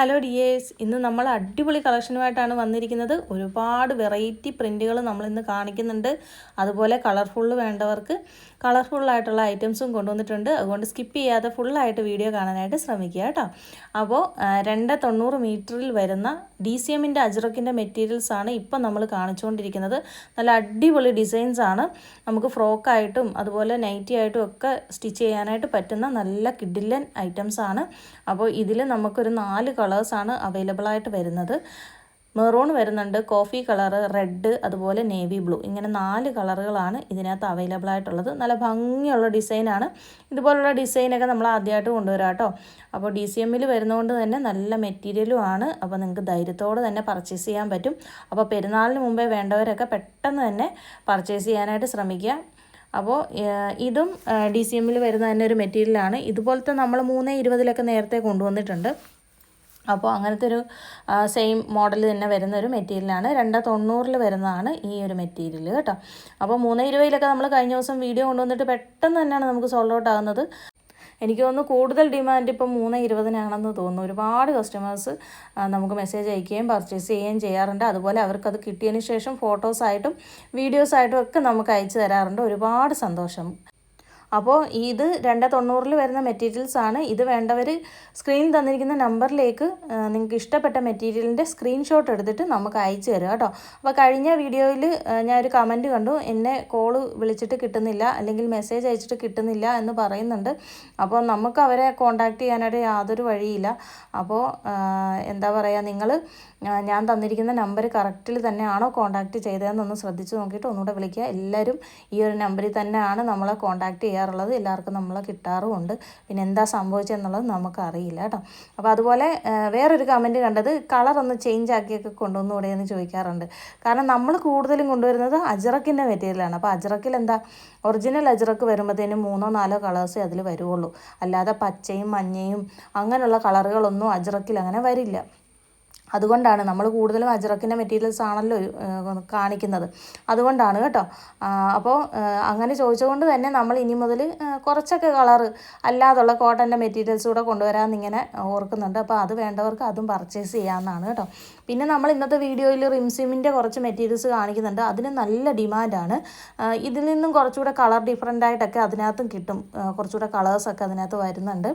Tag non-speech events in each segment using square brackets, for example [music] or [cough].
Hello dears ഇന്ന് നമ്മൾ അടിപൊളി കളക്ഷനുമായിട്ടാണ് വന്നിരിക്കുന്നത്. ഒരുപാട് വെറൈറ്റി പ്രിന്റുകൾ നമ്മളിന്ന് കാണിക്കുന്നുണ്ട്. അതുപോലെ കളർഫുൾ വേണ്ടവർക്ക് കളർഫുള്ളായിട്ടുള്ള ഐറ്റംസും കൊണ്ടുവന്നിട്ടുണ്ട്. അതുകൊണ്ട് സ്കിപ്പ് ചെയ്യാതെ ഫുള്ളായിട്ട് വീഡിയോ കാണാനായിട്ട് ശ്രമിക്കുക കേട്ടോ. അപ്പോൾ രണ്ട് തൊണ്ണൂറ് മീറ്ററിൽ വരുന്ന ഡി സി എമ്മിന്റെ അജ്രക്കിന്റെ മെറ്റീരിയൽസാണ് ഇപ്പം നമ്മൾ കാണിച്ചുകൊണ്ടിരിക്കുന്നത്. നല്ല അടിപൊളി ഡിസൈൻസാണ് നമുക്ക് ഫ്രോക്കായിട്ടും അതുപോലെ നൈറ്റി ആയിട്ടും ഒക്കെ സ്റ്റിച്ച് ചെയ്യാനായിട്ട് പറ്റുന്ന നല്ല കിഡില്ലൻ ഐറ്റംസാണ് അപ്പോൾ ഇതിൽ നമുക്കൊരു നാല് കളേഴ്സാണ് അവൈലബിൾ ആയിട്ട് വരുന്നത്. മെറൂൺ വരുന്നുണ്ട് കോഫി കളർ റെഡ് അതുപോലെ നേവി ബ്ലൂ ഇങ്ങനെ നാല് കളറുകളാണ് ഇതിനകത്ത് അവൈലബിൾ ആയിട്ടുള്ളത്. നല്ല ഭംഗിയുള്ള ഡിസൈനാണ് ഇതുപോലുള്ള ഡിസൈനൊക്കെ നമ്മൾ ആദ്യമായിട്ട് കൊണ്ടുവരാം കേട്ടോ അപ്പോൾ ഡി സി എമ്മിൽ വരുന്നതുകൊണ്ട് തന്നെ നല്ല മെറ്റീരിയലും ആണ്. അപ്പോൾ നിങ്ങൾക്ക് ധൈര്യത്തോടെ തന്നെ പർച്ചേസ് ചെയ്യാൻ പറ്റും. അപ്പോൾ പെരുന്നാളിന് മുമ്പേ വേണ്ടവരൊക്കെ പെട്ടെന്ന് തന്നെ പർച്ചേസ് ചെയ്യാനായിട്ട് ശ്രമിക്കുക. അപ്പോൾ ഇതും ഡി സി എമ്മിൽ വരുന്ന തന്നെ ഒരു മെറ്റീരിയലാണ് ഇതുപോലത്തെ നമ്മൾ മൂന്ന് ഇരുപതിലൊക്കെ നേരത്തെ കൊണ്ടുവന്നിട്ടുണ്ട്. അപ്പോൾ അങ്ങനത്തെ ഒരു സെയിം മോഡൽ തന്നെ വരുന്ന ഒരു മെറ്റീരിയലാണ് രണ്ട് തൊണ്ണൂറിൽ വരുന്നതാണ് ഈ ഒരു മെറ്റീരിയൽ കേട്ടോ. അപ്പോൾ മൂന്ന് ഇരുപതിലൊക്കെ നമ്മൾ കഴിഞ്ഞ ദിവസം വീഡിയോ കൊണ്ടുവന്നിട്ട് പെട്ടെന്ന് തന്നെയാണ് നമുക്ക് സോൾഡ് ഔട്ട് ആകുന്നത്. എനിക്ക് തോന്നുന്നു കൂടുതൽ ഡിമാൻഡ് ഇപ്പം മൂന്ന് ഇരുപതിനാണെന്ന് തോന്നുന്നു. ഒരുപാട് കസ്റ്റമേഴ്സ് നമുക്ക് മെസ്സേജ് അയക്കുകയും പർച്ചേസ് ചെയ്യുകയും ചെയ്യാറുണ്ട്. അതുപോലെ അവർക്കത് കിട്ടിയതിന് ശേഷം ഫോട്ടോസായിട്ടും വീഡിയോസായിട്ടും ഒക്കെ നമുക്ക് അയച്ചു തരാറുണ്ട്. ഒരുപാട് സന്തോഷം. അപ്പോൾ ഇത് രണ്ട് തൊണ്ണൂറിൽ വരുന്ന മെറ്റീരിയൽസ് ആണ്. ഇത് വേണ്ടവർ സ്ക്രീനിൽ തന്നിരിക്കുന്ന നമ്പറിലേക്ക് നിങ്ങൾക്ക് ഇഷ്ടപ്പെട്ട മെറ്റീരിയലിന്റെ സ്ക്രീൻഷോട്ട് എടുത്തിട്ട് നമുക്ക് അയച്ചു തരിക കേട്ടോ. അപ്പോൾ കഴിഞ്ഞ വീഡിയോയിൽ ഒരു കമന്റ് കണ്ടു. എന്നെ കോൾ വിളിച്ചിട്ട് കിട്ടുന്നില്ല അല്ലെങ്കിൽ മെസ്സേജ് അയച്ചിട്ട് കിട്ടുന്നില്ല എന്ന് പറയുന്നുണ്ട്. അപ്പോൾ നമുക്ക് അവരെ കോൺടാക്റ്റ് ചെയ്യാനായിട്ട് യാതൊരു വഴിയില്ല. അപ്പോൾ എന്താ പറയുക നിങ്ങൾ ഞാൻ തന്നിരിക്കുന്ന നമ്പർ കറക്റ്റിൽ തന്നെയാണോ കോൺടാക്റ്റ് ചെയ്തതെന്നൊന്ന് ശ്രദ്ധിച്ച് നോക്കിയിട്ട് ഒന്നുകൂടെ വിളിക്കുക. എല്ലാവരും ഈ ഒരു നമ്പറിൽ തന്നെയാണ് നമ്മളെ കോൺടാക്റ്റ് ചെയ്യാറുള്ളത്. എല്ലാവർക്കും നമ്മളെ കിട്ടാറുമുണ്ട്. പിന്നെ എന്താ സംഭവിച്ചതെന്നുള്ളത് നമുക്കറിയില്ല കേട്ടോ. അപ്പോൾ അതുപോലെ വേറൊരു കമന്റ് കണ്ടത് കളർ ഒന്ന് ചേഞ്ച് ആക്കിയൊക്കെ കൊണ്ടുവന്നുകൂടെ എന്ന് ചോദിക്കാറുണ്ട്. കാരണം നമ്മൾ കൂടുതലും കൊണ്ടുവരുന്നത് അജറക്കിന്റെ മെറ്റീരിയലാണ് അപ്പോൾ അജറക്കിൽ എന്താ? ഒറിജിനൽ അജറക്ക് വരുമ്പോഴത്തേനും മൂന്നോ നാലോ കളേഴ്സേ അതിൽ വരുള്ളൂ അല്ലാതെ പച്ചയും മഞ്ഞയും അങ്ങനെയുള്ള കളറുകളൊന്നും അജറക്കിൽ അങ്ങനെ വരില്ല. അതുകൊണ്ടാണ് നമ്മൾ കൂടുതലും അജറക്കിന്റെ മെറ്റീരിയൽസ് ആണല്ലോ കാണിക്കുന്നത്. അതുകൊണ്ടാണ് കേട്ടോ. അപ്പോൾ അങ്ങനെ ചോദിച്ചുകൊണ്ട് തന്നെ നമ്മൾ ഇനി മുതൽ കുറച്ചൊക്കെ കളർ അല്ലാതുള്ള കോട്ടന്റെ മെറ്റീരിയൽസ് കൂടെ കൊണ്ടുവരാമെന്ന് ഇങ്ങനെ ഓർക്കുന്നുണ്ട്. അപ്പോൾ അത് വേണ്ടവർക്ക് അതും പർച്ചേസ് ചെയ്യാമെന്നാണ് കേട്ടോ. പിന്നെ നമ്മൾ ഇന്നത്തെ വീഡിയോയിൽ റിംസിമിന്റെ കുറച്ച് മെറ്റീരിയൽസ് കാണിക്കുന്നുണ്ട്. അതിന് നല്ല ഡിമാൻഡാണ്. ഇതിൽ നിന്നും കുറച്ചുകൂടെ കളർ ഡിഫറെന്റ് ആയിട്ടൊക്കെ അതിനകത്തും കിട്ടും. കുറച്ചുകൂടെ കളേഴ്സൊക്കെ അതിനകത്ത് വരുന്നുണ്ട്.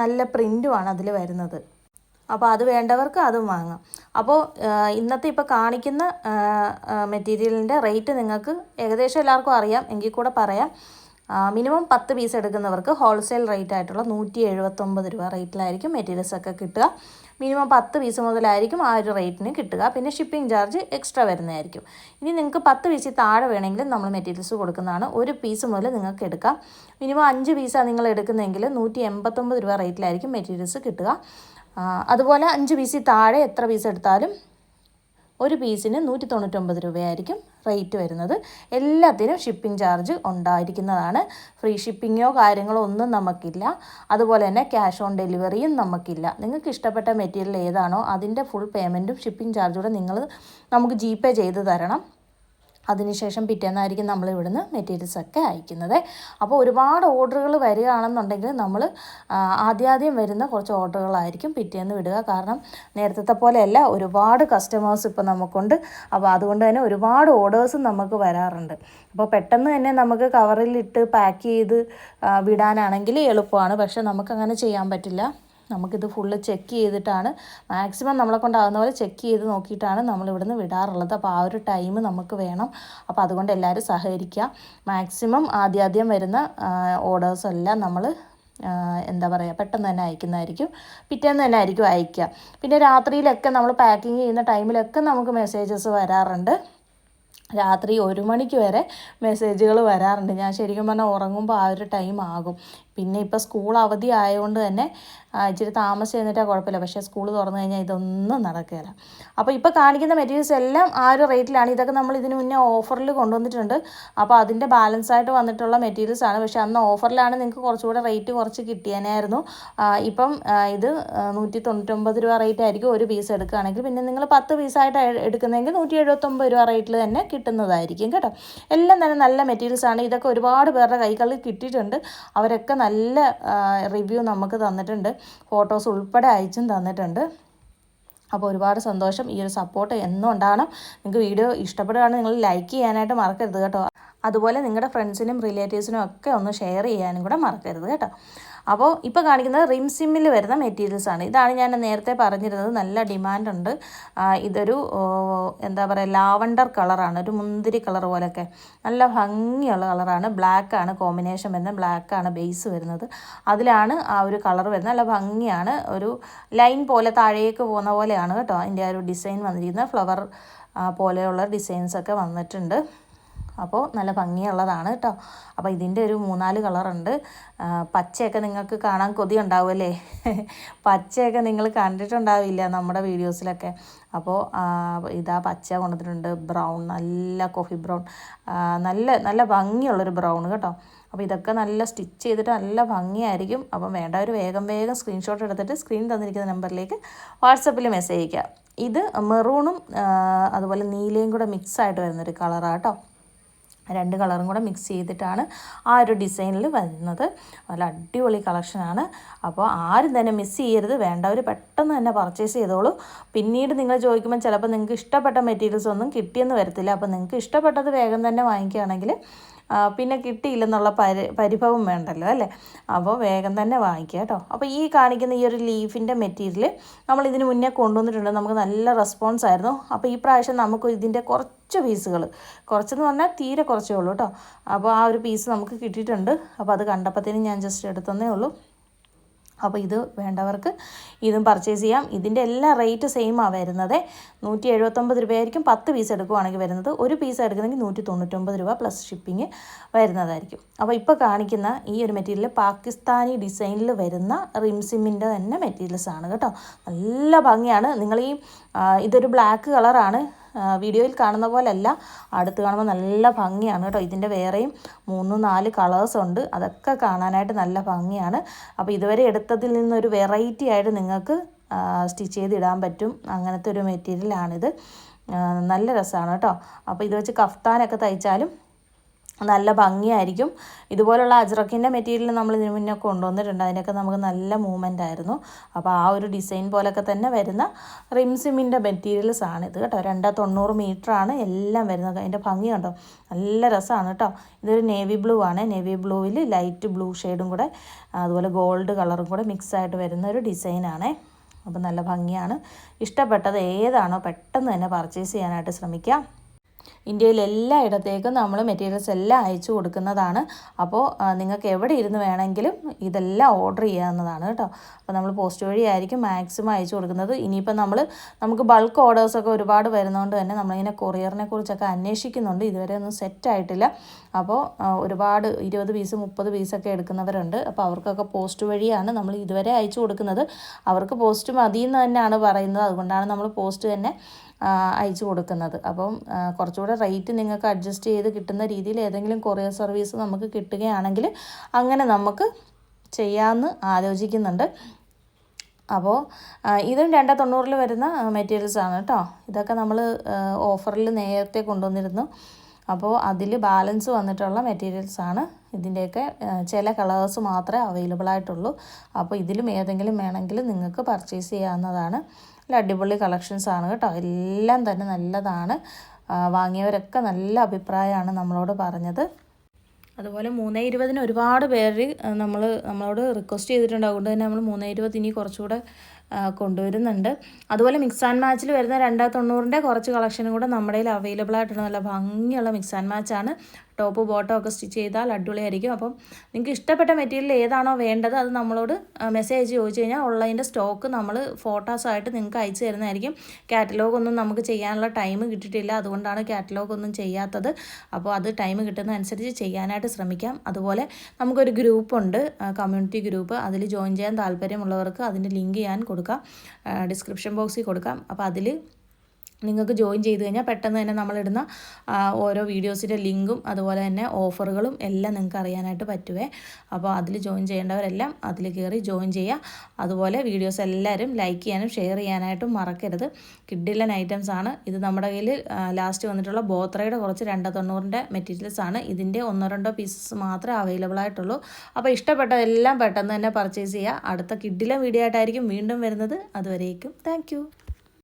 നല്ല പ്രിന്റുമാണ് അതിൽ വരുന്നത്. അപ്പോൾ അത് വേണ്ടവർക്ക് അതും വാങ്ങാം. അപ്പോൾ ഇന്നത്തെ ഇപ്പോൾ കാണിക്കുന്ന മെറ്റീരിയലിന്റെ റേറ്റ് നിങ്ങൾക്ക് ഏകദേശം എല്ലാവർക്കും അറിയാം. എങ്കിൽ കൂടെ പറയാം. മിനിമം പത്ത് പീസ് എടുക്കുന്നവർക്ക് ഹോൾസെയിൽ റേറ്റ് ആയിട്ടുള്ള നൂറ്റി എഴുപത്തൊമ്പത് രൂപ റേറ്റിലായിരിക്കും മെറ്റീരിയൽസ് ഒക്കെ കിട്ടുക. മിനിമം പത്ത് പീസ് മുതലായിരിക്കും ആ ഒരു റേറ്റിന് കിട്ടുക. പിന്നെ ഷിപ്പിംഗ് ചാർജ് എക്സ്ട്രാ വരുന്നതായിരിക്കും. ഇനി നിങ്ങൾക്ക് പത്ത് പീസിൽ താഴെ വേണമെങ്കിലും നമ്മൾ മെറ്റീരിയൽസ് കൊടുക്കുന്നതാണ്. ഒരു പീസ് മുതൽ നിങ്ങൾക്ക് എടുക്കാം. മിനിമം അഞ്ച് പീസാണ് നിങ്ങൾ എടുക്കുന്നതെങ്കിൽ നൂറ്റി എൺപത്തൊമ്പത് രൂപ റേറ്റിലായിരിക്കും മെറ്റീരിയൽസ് കിട്ടുക. അതുപോലെ അഞ്ച് പീസിൽ താഴെ എത്ര പീസ് എടുത്താലും ഒരു പീസിന് നൂറ്റി തൊണ്ണൂറ്റൊമ്പത് രൂപയായിരിക്കും റേറ്റ് വരുന്നത്. എല്ലാത്തിനും ഷിപ്പിംഗ് ചാർജ് ഉണ്ടായിരിക്കുന്നതാണ്. ഫ്രീ ഷിപ്പിങ്ങോ കാര്യങ്ങളോ ഒന്നും നമുക്കില്ല. അതുപോലെ തന്നെ ക്യാഷ് ഓൺ ഡെലിവറിയും നമുക്കില്ല. നിങ്ങൾക്ക് ഇഷ്ടപ്പെട്ട മെറ്റീരിയൽ ഏതാണോ അതിന്റെ ഫുൾ പേയ്മെന്റും ഷിപ്പിംഗ് ചാർജൂടെ നിങ്ങൾ നമുക്ക് ജി പേ ചെയ്ത് തരണം. അതിനുശേഷം പിറ്റേന്നായിരിക്കും നമ്മൾ ഇവിടുന്ന് മെറ്റീരിയൽസ് ഒക്കെ അയക്കുന്നത്. അപ്പോൾ ഒരുപാട് ഓർഡറുകൾ വരികയാണെന്നുണ്ടെങ്കിൽ നമ്മൾ ആദ്യാദ്യം വരുന്ന കുറച്ച് ഓർഡറുകളായിരിക്കും പിറ്റേന്ന് വിടുക. കാരണം നേരത്തെ പോലെയല്ല ഒരുപാട് കസ്റ്റമേഴ്സ് ഇപ്പോൾ നമുക്കുണ്ട്. അപ്പോൾ അതുകൊണ്ട് തന്നെ ഒരുപാട് ഓർഡേഴ്സും നമുക്ക് വരാറുണ്ട്. അപ്പോൾ പെട്ടെന്ന് തന്നെ നമുക്ക് കവറിലിട്ട് പാക്ക് ചെയ്ത് വിടാനാണെങ്കിൽ എളുപ്പമാണ്. പക്ഷെ നമുക്കങ്ങനെ ചെയ്യാൻ പറ്റില്ല. നമുക്കിത് ഫുള്ള് ചെക്ക് ചെയ്തിട്ടാണ്. മാക്സിമം നമ്മളെ കൊണ്ടാകുന്ന പോലെ ചെക്ക് ചെയ്ത് നോക്കിയിട്ടാണ് നമ്മൾ ഇവിടുന്ന് വിടാറുള്ളത്. അപ്പോൾ ആ ഒരു ടൈം നമുക്ക് വേണം. അപ്പോൾ അതുകൊണ്ട് എല്ലാവരും സഹകരിക്കുക. മാക്സിമം ആദ്യാദ്യം വരുന്ന ഓർഡേഴ്സെല്ലാം നമ്മൾ എന്താ പറയുക പെട്ടെന്ന് തന്നെ അയക്കുന്നതായിരിക്കും. പിറ്റേന്ന് തന്നെ ആയിരിക്കും അയക്കുക. പിന്നെ രാത്രിയിലൊക്കെ നമ്മൾ പാക്കിങ് ചെയ്യുന്ന ടൈമിലൊക്കെ നമുക്ക് മെസ്സേജസ് വരാറുണ്ട്. രാത്രി ഒരു മണിക്ക് വരെ മെസ്സേജുകൾ വരാറുണ്ട്. ഞാൻ ശരിക്കും പറഞ്ഞാൽ ഉറങ്ങുമ്പോൾ ആ ഒരു ടൈം ആകും. പിന്നെ ഇപ്പോൾ സ്കൂൾ അവധി ആയതുകൊണ്ട് തന്നെ ഇച്ചിരി താമസിച്ച് കഴിഞ്ഞിട്ടാൽ കുഴപ്പമില്ല. പക്ഷേ സ്കൂൾ തുറന്നു കഴിഞ്ഞാൽ ഇതൊന്നും നടക്കില്ല അപ്പോൾ ഇപ്പോൾ കാണിക്കുന്ന മെറ്റീരിയൽസ് എല്ലാം ആ ഒരു റേറ്റിലാണ് ഇതൊക്കെ നമ്മൾ ഇതിന് മുന്നേ ഓഫറിൽ കൊണ്ടുവന്നിട്ടുണ്ട്. അപ്പോൾ അതിന്റെ ബാലൻസ് ആയിട്ട് വന്നിട്ടുള്ള മെറ്റീരിയൽസ് ആണ്. പക്ഷേ അന്ന് ഓഫറിലാണ് നിങ്ങൾക്ക് കുറച്ചുകൂടെ റേറ്റ് കുറച്ച് കിട്ടിയേനായിരുന്നു. ഇപ്പം ഇത് നൂറ്റി തൊണ്ണൂറ്റൊമ്പത് രൂപ റേറ്റ് ആയിരിക്കും ഒരു പീസ് എടുക്കുകയാണെങ്കിൽ പിന്നെ നിങ്ങൾ പത്ത് പീസായിട്ട് എടുക്കുന്നതെങ്കിൽ നൂറ്റി എഴുപത്തൊമ്പത് രൂപ റേറ്റിൽ തന്നെ കിട്ടുന്നതായിരിക്കും കേട്ടോ. എല്ലാം തന്നെ നല്ല മെറ്റീരിയൽസ് ആണ്. ഇതൊക്കെ ഒരുപാട് പേരുടെ കൈകളിൽ കിട്ടിയിട്ടുണ്ട്. അവരൊക്കെ നല്ല റിവ്യൂ നമുക്ക് തന്നിട്ടുണ്ട്. ഫോട്ടോസ് ഉൾപ്പെടെ അയച്ചും തന്നിട്ടുണ്ട്. അപ്പോൾ ഒരുപാട് സന്തോഷം. ഈ ഒരു സപ്പോർട്ട് എന്നും നിങ്ങൾക്ക് വീഡിയോ ഇഷ്ടപ്പെടുകയാണെങ്കിൽ നിങ്ങൾ ലൈക്ക് ചെയ്യാനായിട്ട് മറക്കരുത് കേട്ടോ. അതുപോലെ നിങ്ങളുടെ ഫ്രണ്ട്സിനും റിലേറ്റീവ്സിനും ഒക്കെ ഒന്ന് ഷെയർ ചെയ്യാനും കൂടെ മറക്കരുത് കേട്ടോ. അപ്പോൾ ഇപ്പോൾ കാണിക്കുന്നത് റിം സിമ്മിൽ വരുന്ന മെറ്റീരിയൽസ് ആണ്. ഇതാണ് ഞാൻ നേരത്തെ പറഞ്ഞിരുന്നത്. നല്ല ഡിമാൻഡുണ്ട് ഇതൊരു എന്താ പറയുക ലാവണ്ടർ കളറാണ്. ഒരു മുന്തിരി കളർ പോലെയൊക്കെ. നല്ല ഭംഗിയുള്ള കളറാണ്. ബ്ലാക്ക് ആണ്. കോമ്പിനേഷൻ വരുന്നത് ബ്ലാക്ക് ആണ് ബേസ് വരുന്നത്. അതിലാണ് ആ ഒരു കളർ വരുന്നത്. നല്ല ഭംഗിയാണ്. ഒരു ലൈൻ പോലെ താഴേക്ക് പോകുന്ന പോലെയാണ് കേട്ടോ. അതിന്റെ ആ ഒരു ഡിസൈൻ വന്നിരിക്കുന്നത്. ഫ്ലവർ പോലെയുള്ള ഡിസൈൻസൊക്കെ വന്നിട്ടുണ്ട്. അപ്പോൾ നല്ല ഭംഗിയുള്ളതാണ് കേട്ടോ. അപ്പോൾ ഇതിന്റെ ഒരു മൂന്നാൽ കളറുണ്ട്. പച്ചയൊക്കെ നിങ്ങൾക്ക് കാണാൻ കൊതി ഉണ്ടാവുമല്ലേ? [laughs] പച്ചയൊക്കെ നിങ്ങൾ കണ്ടിട്ടുണ്ടാവില്ല നമ്മുടെ വീഡിയോസിലൊക്കെ. അപ്പോൾ ഇതാ പച്ച കൊണ്ടിട്ടുണ്ട് ബ്രൗൺ നല്ല കോഫി ബ്രൗൺ. നല്ല നല്ല ഭംഗിയുള്ളൊരു ബ്രൗൺ കേട്ടോ. അപ്പോൾ ഇതൊക്കെ നല്ല സ്റ്റിച്ച് ചെയ്തിട്ട് നല്ല ഭംഗിയായിരിക്കും. അപ്പം വേണ്ട ഒരു വേഗം വേഗം സ്ക്രീൻഷോട്ട് എടുത്തിട്ട് സ്ക്രീൻ തന്നിരിക്കുന്ന നമ്പറിലേക്ക് വാട്സപ്പിൽ മെസ്സേജ് അയക്കുക ഇത് മെറൂണും അതുപോലെ നീലയും കൂടെ മിക്സ് ആയിട്ട് വരുന്നൊരു കളറാണ് കേട്ടോ. രണ്ട് കളറും കൂടെ മിക്സ് ചെയ്തിട്ടാണ് ആ ഒരു ഡിസൈനിൽ വരുന്നത്. നല്ല അടിപൊളി കളക്ഷനാണ് അപ്പോൾ ആരും തന്നെ മിസ് ചെയ്യരുത്. വേണ്ടവർ പെട്ടെന്ന് തന്നെ പർച്ചേസ് ചെയ്തോളൂ. പിന്നീട് നിങ്ങൾ ചോദിക്കുമ്പോൾ ചിലപ്പോൾ നിങ്ങൾക്ക് ഇഷ്ടപ്പെട്ട മെറ്റീരിയൽസ് ഒന്നും കിട്ടിയെന്ന് വരത്തില്ല. അപ്പോൾ നിങ്ങൾക്ക് ഇഷ്ടപ്പെട്ടത് വേഗം തന്നെ വാങ്ങിക്കുകയാണെങ്കിൽ പിന്നെ കിട്ടിയില്ലെന്നുള്ള പരി പരിഭവം വേണ്ടല്ലോ അല്ലേ? അപ്പോൾ വേഗം തന്നെ വാങ്ങിക്കുക കേട്ടോ. അപ്പോൾ ഈ കാണിക്കുന്ന ഈ ഒരു ലീഫിന്റെ മെറ്റീരിയൽ നമ്മൾ ഇതിന് മുന്നേ കൊണ്ടുവന്നിട്ടുണ്ട്. നമുക്ക് നല്ല റെസ്പോൺസ് ആയിരുന്നു. അപ്പോൾ ഈ പ്രാവശ്യം നമുക്ക് ഇതിന്റെ കുറച്ച് പീസുകൾ കുറച്ചെന്ന് പറഞ്ഞാൽ തീരെ കുറച്ചേ ഉള്ളൂ കേട്ടോ. അപ്പോൾ ആ ഒരു പീസ് നമുക്ക് കിട്ടിയിട്ടുണ്ട്. അപ്പോൾ അത് കണ്ടപ്പോഴത്തേനും ഞാൻ ജസ്റ്റ് എടുത്തന്നേ ഉള്ളൂ. അപ്പോൾ ഇത് വേണ്ടവർക്ക് ഇതും പർച്ചേസ് ചെയ്യാം. ഇതിന്റെ എല്ലാ റേറ്റ് സെയിമാണ് വരുന്നത്. നൂറ്റി എഴുപത്തൊമ്പത് രൂപയായിരിക്കും. പത്ത് പീസ് എടുക്കുവാണെങ്കിൽ വരുന്നത്. ഒരു പീസ് എടുക്കുന്നെങ്കിൽ നൂറ്റി തൊണ്ണൂറ്റൊമ്പത് രൂപ പ്ലസ് ഷിപ്പിംഗ് വരുന്നതായിരിക്കും. അപ്പോൾ ഇപ്പോൾ കാണിക്കുന്ന ഈ ഒരു മെറ്റീരിയൽ പാകിസ്ഥാനി ഡിസൈനിൽ വരുന്ന റിംസിമിന്റെ തന്നെ മെറ്റീരിയൽസ് ആണ് കേട്ടോ. നല്ല ഭംഗിയാണ്. നിങ്ങൾ ഈ ഇതൊരു ബ്ലാക്ക് കളറാണ് വീഡിയോയിൽ കാണുന്ന പോലെയല്ല അടുത്ത് കാണുമ്പോൾ നല്ല ഭംഗിയാണ് കേട്ടോ. ഇതിന്റെ വേറെയും മൂന്ന് നാല് കളേഴ്സ് ഉണ്ട്. അതൊക്കെ കാണാനായിട്ട് നല്ല ഭംഗിയാണ്. അപ്പോൾ ഇതുവരെ എടുത്തതിൽ നിന്നൊരു വെറൈറ്റി ആയിട്ട് നിങ്ങൾക്ക് സ്റ്റിച്ച് ചെയ്തിടാൻ പറ്റും. അങ്ങനത്തെ ഒരു മെറ്റീരിയലാണിത് നല്ല രസമാണ് കേട്ടോ. അപ്പോൾ ഇത് വെച്ച് കഫ്താനൊക്കെ തയ്ച്ചാലും നല്ല ഭംഗിയായിരിക്കും. ഇതുപോലുള്ള അജ്രക്കിന്റെ മെറ്റീരിയൽ നമ്മൾ ഇതിനു മുന്നേ കൊണ്ടുവന്നിട്ടുണ്ട്. അതിനൊക്കെ നമുക്ക് നല്ല മൂവ്മെന്റ് ആയിരുന്നു. അപ്പോൾ ആ ഒരു ഡിസൈൻ പോലൊക്കെ തന്നെ വരുന്ന റിംസിമിന്റെ മെറ്റീരിയൽസ് ആണ് ഇത് കേട്ടോ. രണ്ട് തൊണ്ണൂറ് ആണ് എല്ലാം വരുന്നത്. അതിന്റെ ഭംഗി കണ്ടോ? നല്ല രസമാണ് കേട്ടോ. ഇതൊരു നേവി ബ്ലൂ ആണ്. നേവി ബ്ലൂവിൽ ലൈറ്റ് ബ്ലൂ ഷെയ്ഡും കൂടെ അതുപോലെ ഗോൾഡ് കളറും കൂടെ മിക്സ് ആയിട്ട് വരുന്ന ഒരു ഡിസൈനാണേ അപ്പം നല്ല ഭംഗിയാണ്. ഇഷ്ടപ്പെട്ടത് ഏതാണോ പെട്ടെന്ന് തന്നെ പർച്ചേസ് ചെയ്യാനായിട്ട് ശ്രമിക്കാം. ഇന്ത്യയിൽ എല്ലായിടത്തേക്കും നമ്മൾ മെറ്റീരിയൽസ് എല്ലാം അയച്ചു കൊടുക്കുന്നതാണ്. അപ്പോൾ നിങ്ങൾക്ക് എവിടെ ഇരുന്ന് വേണമെങ്കിലും ഇതെല്ലാം ഓർഡർ ചെയ്യാവുന്നതാണ് കേട്ടോ. അപ്പോൾ നമ്മൾ പോസ്റ്റ് വഴിയായിരിക്കും മാക്സിമം അയച്ചു കൊടുക്കുന്നത്. ഇനിയിപ്പോൾ നമ്മൾ നമുക്ക് ബൾക്ക് ഓർഡേഴ്സൊക്കെ ഒരുപാട് വരുന്നതുകൊണ്ട് തന്നെ നമ്മളിങ്ങനെ കൊറിയറിനെ കുറിച്ചൊക്കെ അന്വേഷിക്കുന്നുണ്ട്. ഇതുവരെ ഒന്നും സെറ്റ് ആയിട്ടില്ല. അപ്പോൾ ഒരുപാട് ഇരുപത് പീസ് മുപ്പത് പീസൊക്കെ എടുക്കുന്നവരുണ്ട്. അപ്പോൾ അവർക്കൊക്കെ പോസ്റ്റ് വഴിയാണ് നമ്മൾ ഇതുവരെ അയച്ചു കൊടുക്കുന്നത്. അവർക്ക് പോസ്റ്റ് മതി എന്ന് തന്നെയാണ് പറയുന്നത്. അതുകൊണ്ടാണ് നമ്മൾ പോസ്റ്റ് തന്നെ അയച്ചു കൊടുക്കുന്നത്. അപ്പം കുറച്ചുകൂടെ റേറ്റ് നിങ്ങൾക്ക് അഡ്ജസ്റ്റ് ചെയ്ത് കിട്ടുന്ന രീതിയിൽ ഏതെങ്കിലും കൊറിയർ സർവീസ് നമുക്ക് കിട്ടുകയാണെങ്കിൽ അങ്ങനെ നമുക്ക് ചെയ്യാമെന്ന് ആലോചിക്കുന്നുണ്ട്. അപ്പോൾ ഇതും രണ്ട് തൊണ്ണൂറിൽ വരുന്ന മെറ്റീരിയൽസ് ആണ് കേട്ടോ. ഇതൊക്കെ നമ്മൾ ഓഫറിൽ നേരത്തെ കൊണ്ടുവന്നിരുന്നു. അപ്പോൾ അതിൽ ബാലൻസ് വന്നിട്ടുള്ള മെറ്റീരിയൽസ് ആണ്. ഇതിന്റെയൊക്കെ ചില കളേഴ്സ് മാത്രമേ അവൈലബിൾ ആയിട്ടുള്ളൂ. അപ്പോൾ ഇതിലും ഏതെങ്കിലും വേണമെങ്കിൽ നിങ്ങൾക്ക് പർച്ചേസ് ചെയ്യാവുന്നതാണ്. നല്ല അടിപൊളി കളക്ഷൻസ് ആണ് കേട്ടോ. എല്ലാം തന്നെ നല്ലതാണ്. വാങ്ങിയവരൊക്കെ നല്ല അഭിപ്രായമാണ് നമ്മളോട് പറഞ്ഞത്. അതുപോലെ മൂന്നേ ഇരുപതിന് ഒരുപാട് പേര് നമ്മൾ നമ്മളോട് റിക്വസ്റ്റ് ചെയ്തിട്ടുണ്ട്. അതുകൊണ്ട് തന്നെ നമ്മൾ മൂന്നേ ഇരുപത് ഇനി കുറച്ചുകൂടെ കൊണ്ടുവരുന്നുണ്ട്. അതുപോലെ മിക്സ് ആൻഡ് മാച്ചിൽ വരുന്ന രണ്ടാ തൊണ്ണൂറിന്റെ കുറച്ച് കളക്ഷനും കൂടെ നമ്മുടെ അവൈലബിൾ ആയിട്ടുള്ള നല്ല ഭംഗിയുള്ള മിക്സ് ആൻഡ് മാച്ചാണ് ടോപ്പ് ബോട്ടോ ഒക്കെ സ്റ്റിച്ച് ചെയ്താൽ അടിപൊളിയായിരിക്കും. അപ്പം നിങ്ങൾക്ക് ഇഷ്ടപ്പെട്ട മെറ്റീരിയൽ ഏതാണോ വേണ്ടത് അത് നമ്മളോട് മെസ്സേജ് ചോദിച്ചു കഴിഞ്ഞാൽ ഓൺലൈന്റെ സ്റ്റോക്ക് നമ്മൾ ഫോട്ടോസായിട്ട് നിങ്ങൾക്ക് അയച്ചു തരുന്നതായിരിക്കും. കാറ്റലോഗ് ഒന്നും നമുക്ക് ചെയ്യാനുള്ള ടൈം കിട്ടിയിട്ടില്ല. അതുകൊണ്ടാണ് കാറ്റലോഗ് ഒന്നും ചെയ്യാത്തത്. അപ്പോൾ അത് ടൈം കിട്ടുന്നതനുസരിച്ച് ചെയ്യാനായിട്ട് ശ്രമിക്കാം. അതുപോലെ നമുക്കൊരു ഗ്രൂപ്പുണ്ട് കമ്മ്യൂണിറ്റി ഗ്രൂപ്പ് അതിൽ ജോയിൻ ചെയ്യാൻ താല്പര്യമുള്ളവർക്ക് അതിന്റെ ലിങ്ക് ഞാൻ കൊടുക്കാം. ഡിസ്ക്രിപ്ഷൻ ബോക്സിൽ കൊടുക്കാം. അപ്പോൾ അതിൽ നിങ്ങൾക്ക് ജോയിൻ ചെയ്ത് കഴിഞ്ഞാൽ പെട്ടെന്ന് തന്നെ നമ്മളിടുന്ന ഓരോ വീഡിയോസിന്റെ ലിങ്കും അതുപോലെ തന്നെ ഓഫറുകളും എല്ലാം നിങ്ങൾക്ക് അറിയാനായിട്ട് പറ്റുവേ. അപ്പോൾ അതിൽ ജോയിൻ ചെയ്യേണ്ടവരെല്ലാം അതിൽ കയറി ജോയിൻ ചെയ്യുക. അതുപോലെ വീഡിയോസ് എല്ലാവരും ലൈക്ക് ചെയ്യാനും ഷെയർ ചെയ്യാനായിട്ടും മറക്കരുത്. കിഡിലൻ ഐറ്റംസ് ആണ്. ഇത് നമ്മുടെ കയ്യിൽ ലാസ്റ്റ് വന്നിട്ടുള്ള ബോത്രയുടെ കുറച്ച് രണ്ട് തൊണ്ണൂറിന്റെ മെറ്റീരിയൽസ് ആണ്. ഇതിന്റെ ഒന്നോ രണ്ടോ പീസസ് മാത്രമേ അവൈലബിൾ ആയിട്ടുള്ളൂ. അപ്പോൾ ഇഷ്ടപ്പെട്ടതെല്ലാം പെട്ടെന്ന് തന്നെ പർച്ചേസ് ചെയ്യുക. അടുത്ത കിഡിലെ വീഡിയോ ആയിട്ടായിരിക്കും വീണ്ടും വരുന്നത്. അതുവരേക്കും താങ്ക്